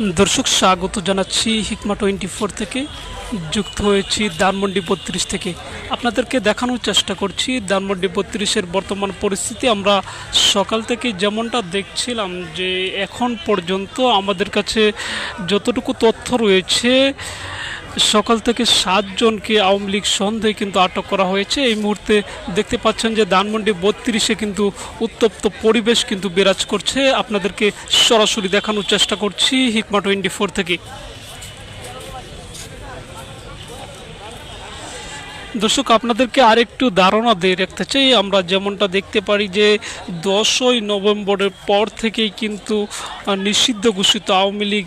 দর্শক, স্বাগত জানাচ্ছি হিকমা টোয়েন্টি ফোর থেকে। যুক্ত হয়েছি ধানমন্ডি বত্রিশ থেকে। আপনাদেরকে দেখানোর চেষ্টা করছি ধানমন্ডি বত্রিশের বর্তমান পরিস্থিতি। আমরা সকাল থেকে যেমনটা দেখছিলাম যে এখন পর্যন্ত আমাদের কাছে যতটুকু তথ্য রয়েছে সকাল থেকে সাতজনকে আওয়ামী লীগ সন্দেহে কিন্তু আটক করা হয়েছে। এই মুহূর্তে দেখতে পাচ্ছেন যে ধানমন্ডি বত্রিশে কিন্তু উত্তপ্ত পরিবেশ কিন্তু বিরাজ করছে। আপনাদেরকে সরাসরি দেখানোর চেষ্টা করছি হিকমা টোয়েন্টি ফোর থেকে। দর্শক, আপনাদেরকে আরেকটু ধারণা দিয়ে রাখতে চাই। আমরা যেমনটা দেখতে পারি যে দশই নভেম্বরের পর থেকেই কিন্তু নিষিদ্ধ ঘোষিত আওয়ামী লীগ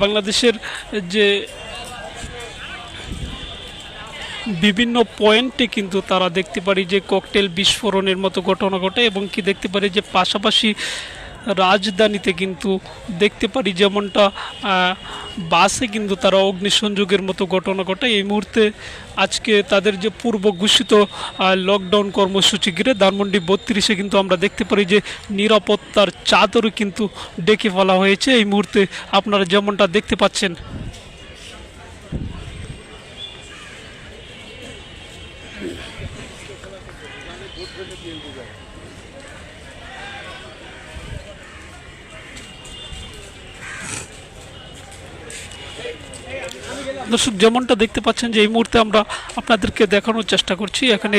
বাংলাদেশের যে বিভিন্ন পয়েন্টে কিন্তু তারা দেখতে পারি যে ককটেল বিস্ফোরণের মতো ঘটনা ঘটে এবং কি দেখতে পারি যে পাশাপাশি রাজধানীতে কিন্তু দেখতে পারি যেমনটা বাসে কিন্তু তারা অগ্নিসংযোগের মতো ঘটনা ঘটে। এই মুহূর্তে আজকে তাদের যে পূর্ব ঘোষিত লকডাউন কর্মসূচি ঘিরে ধানমন্ডি বত্রিশে কিন্তু আমরা দেখতে পারি যে নিরাপত্তার চাদরও কিন্তু ডেকে ফেলা হয়েছে। এই মুহূর্তে আপনারা যেমনটা দেখতে পাচ্ছেন দর্শক যেমনটা দেখতে পাচ্ছেন যে এই মুহূর্তে আমরা আপনাদেরকে দেখানোর চেষ্টা করছি। এখানে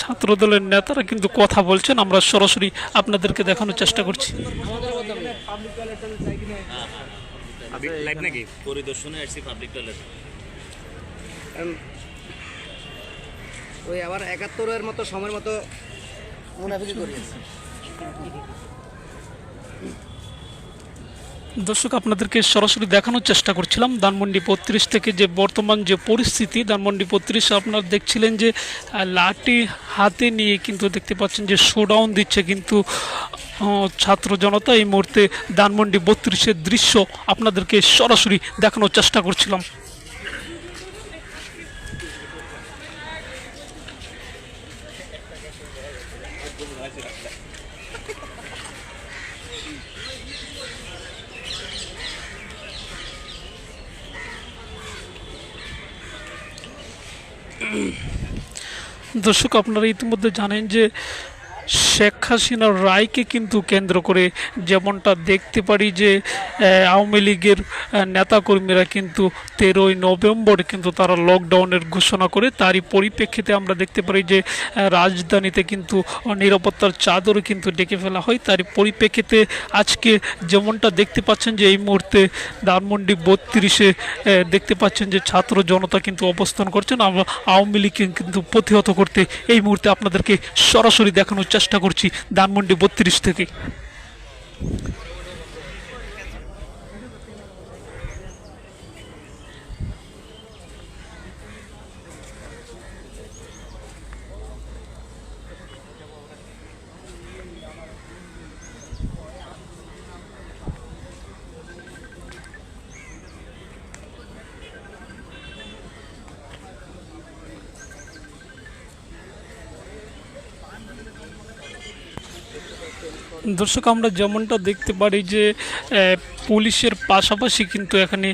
ছাত্র দলের নেতারা কিন্তু কথা বলছেন। আমরা সরাসরি আপনাদেরকে দেখানোর চেষ্টা করছি। পরিদর্শনে আসছি পাবলিক টয়লেট ওই আবার একাত্তরের মতো সময়ের মতো মুনাফিকি করিয়েছে দর্শক, আপনাদেরকে সরাসরি দেখানোর চেষ্টা করছিলাম। ধানমন্ডি বত্রিশ থেকে যে বর্তমান যে পরিস্থিতি, ধানমন্ডি বত্রিশ আপনারা দেখছিলেন যে লাঠি হাতে নিয়ে কিন্তু দেখতে পাচ্ছেন যে শোডাউন দিচ্ছে কিন্তু ছাত্র জনতা। এই মুহূর্তে ধানমন্ডি বত্রিশের দৃশ্য আপনাদেরকে সরাসরি দেখানোর চেষ্টা করছিলাম। দর্শক আপনারা ইতিমধ্যে জানেন যে শেখ হাসিনার রায়কে কিন্তু কেন্দ্র করে যেমনটা দেখতে পারি যে আওয়ামী লীগের নেতাকর্মীরা কিন্তু তেরোই নভেম্বর কিন্তু তারা লকডাউনের ঘোষণা করে, তারই পরিপ্রেক্ষিতে আমরা দেখতে পারি যে রাজধানীতে কিন্তু নিরাপত্তার চাদর কিন্তু ডেকে ফেলা হয়। তারই পরিপ্রেক্ষিতে আজকে যেমনটা দেখতে পাচ্ছেন যে, এই মুহূর্তে ধানমন্ডি বত্রিশে দেখতে পাচ্ছেন যে, ছাত্র জনতা কিন্তু অবস্থান করছেন। আওয়ামী লীগকে কিন্তু প্রতিহত করতে এই মুহূর্তে আপনাদেরকে সরাসরি দেখানোর চেষ্টা করছি ধানমন্ডি বত্রিশ থেকে। দর্শক, আমরা যেমনটা দেখতে পারি যে পুলিশের পাশাপাশি কিন্তু এখানে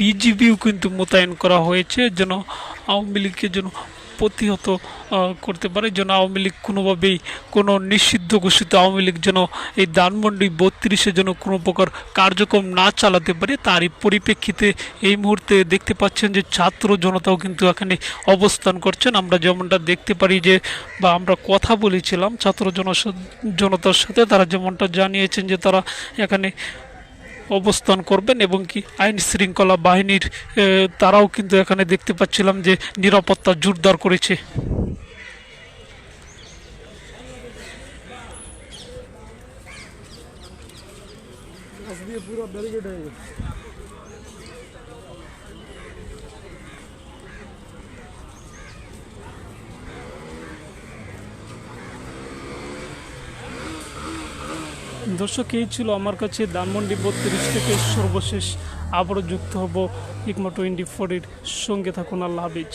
বিজিবিও কিন্তু মোতায়েন করা হয়েছে। যেন আওয়ামী লীগকে যেন প্রতিহত করতে পারে। যেন আওয়ামী লীগ কোনোভাবেই কোনো নিষিদ্ধ ঘোষিত আওয়ামী লীগ যেন এই ধানমন্ডি বত্রিশে যেন কোনো প্রকার কার্যক্রম না চালাতে পারে, তারই পরিপ্রেক্ষিতে এই মুহূর্তে দেখতে পাচ্ছেন যে ছাত্র জনতাও কিন্তু এখানে অবস্থান করছেন। আমরা যেমনটা দেখতে পারি যে, বা আমরা কথা বলেছিলাম, ছাত্র জনতার সাথে তারা যেমনটা জানিয়েছেন যে তারা এখানে অবস্থান করবেন এবং কি আইন শৃঙ্খলা বাহিনীর তারাও কিন্তু এখানে দেখতে পাচ্ছিলাম যে নিরাপত্তা জোরদার করেছে। দর্শক, এই ছিল আমার কাছে ধানমন্ডি বত্রিশ থেকে সর্বশেষ আবারও যুক্ত হব ইকমা টোয়েন্টি ফোরের সঙ্গে থাকুন। আল্লাহ হাফিজ।